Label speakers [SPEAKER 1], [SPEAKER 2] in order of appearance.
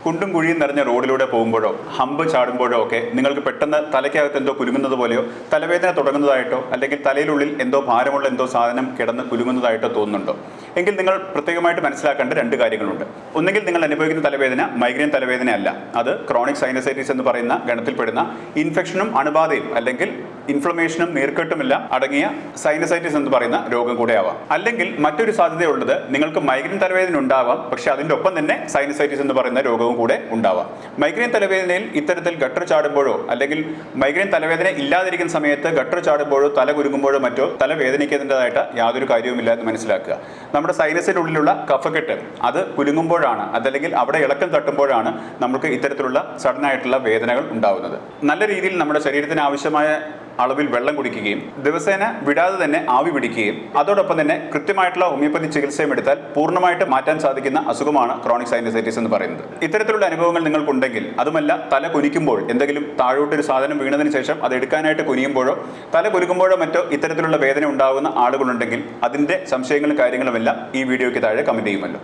[SPEAKER 1] കുണ്ടും കുഴിയും നിറഞ്ഞ റോഡിലൂടെ പോകുമ്പോഴോ ഹമ്പ് ചാടുമ്പോഴോ ഒക്കെ നിങ്ങൾക്ക് പെട്ടെന്ന് തലയ്ക്കകത്ത് എന്തോ കുലുങ്ങുന്നത് പോലെയോ തലവേദന തുടങ്ങുന്നതായിട്ടോ അല്ലെങ്കിൽ തലയിലുള്ളിൽ എന്തോ ഭാരമുള്ള എന്തോ സാധനം കിടന്ന് കുലുങ്ങുന്നതായിട്ടോ തോന്നുന്നുണ്ടോ? എങ്കിൽ നിങ്ങൾ പ്രത്യേകമായിട്ട് മനസ്സിലാക്കേണ്ട രണ്ട് കാര്യങ്ങളുണ്ട്. ഒന്നുകിൽ നിങ്ങൾ അനുഭവിക്കുന്ന തലവേദന മൈഗ്രെയിൻ തലവേദന അല്ല അത് ക്രോണിക് സൈനസൈറ്റിസ് എന്ന് പറയുന്ന ഗണത്തിൽപ്പെടുന്ന ഇൻഫെക്ഷനും അണുബാധയും അല്ലെങ്കിൽ ഇൻഫ്ലമേഷനും നീർക്കെട്ടുമെല്ലാം. അടങ്ങിയ സൈനസൈറ്റിസ് എന്ന് പറയുന്ന രോഗം കൂടെ ആവാം അല്ലെങ്കിൽ മറ്റൊരു സാധ്യതയുള്ളത് നിങ്ങൾക്ക് മൈഗ്രെയിൻ തലവേദന ഉണ്ടാവാം. പക്ഷേ അതിന്റെ ഒപ്പം തന്നെ സൈനസൈറ്റിസ് എന്ന് പറയുന്ന രോഗവും കൂടെ ഉണ്ടാവാം. മൈഗ്രെയിൻ തലവേദനയിൽ ഇത്തരത്തിൽ ഗട്ടർ ചാടുമ്പോഴോ അല്ലെങ്കിൽ മൈഗ്രെയിൻ തലവേദന ഇല്ലാതിരിക്കുന്ന സമയത്ത് ഗട്ടർ ചാടുമ്പോഴോ തല കുരുങ്ങുമ്പോഴോ മറ്റോ തല വേദനിക്കുന്നതായിട്ട് യാതൊരു കാര്യവുമില്ല എന്ന് മനസ്സിലാക്കുക. നമ്മുടെ സൈനസിനുള്ളിലുള്ള കഫക്കെട്ട് അത് കുലുങ്ങുമ്പോഴാണ് അതല്ലെങ്കിൽ അവിടെ ഇളക്കം തട്ടുമ്പോഴാണ് നമുക്ക് ഇത്തരത്തിലുള്ള സഡൻ ആയിട്ടുള്ള വേദനകൾ ഉണ്ടാവുന്നത്. നല്ല രീതിയിൽ നമ്മുടെ ശരീരത്തിന് ആവശ്യമായ അളവിൽ വെള്ളം കുടിക്കുകയും ദിവസേന വിടാതെ തന്നെ ആവി പിടിക്കുകയും അതോടൊപ്പം തന്നെ കൃത്യമായിട്ടുള്ള ഹോമിയോപ്പതി ചികിത്സയും എടുത്താൽ പൂർണമായിട്ട് മാറ്റാൻ സാധിക്കുന്ന അസുഖമാണ് ക്രോണിക് സൈനസൈറ്റിസ് എന്ന് പറയുന്നത്. ഇത്തരത്തിലുള്ള അനുഭവങ്ങൾ നിങ്ങൾക്കുണ്ടെങ്കിൽ അതുമല്ല തല കുനിക്കുമ്പോൾ എന്തെങ്കിലും താഴോട്ടൊരു സാധനം വീണതിന് ശേഷം അത് എടുക്കാനായിട്ട് കുനിയുമ്പോഴോ തല കുലുക്കുമ്പോഴോ മറ്റോ ഇത്തരത്തിലുള്ള വേദന ഉണ്ടാകുന്ന ആളുകളുണ്ടെങ്കിൽ അതിന്റെ സംശയങ്ങളും കാര്യങ്ങളുമെല്ലാം ഈ വീഡിയോയ്ക്ക് താഴെ കമന്റ് ചെയ്യുമല്ലോ.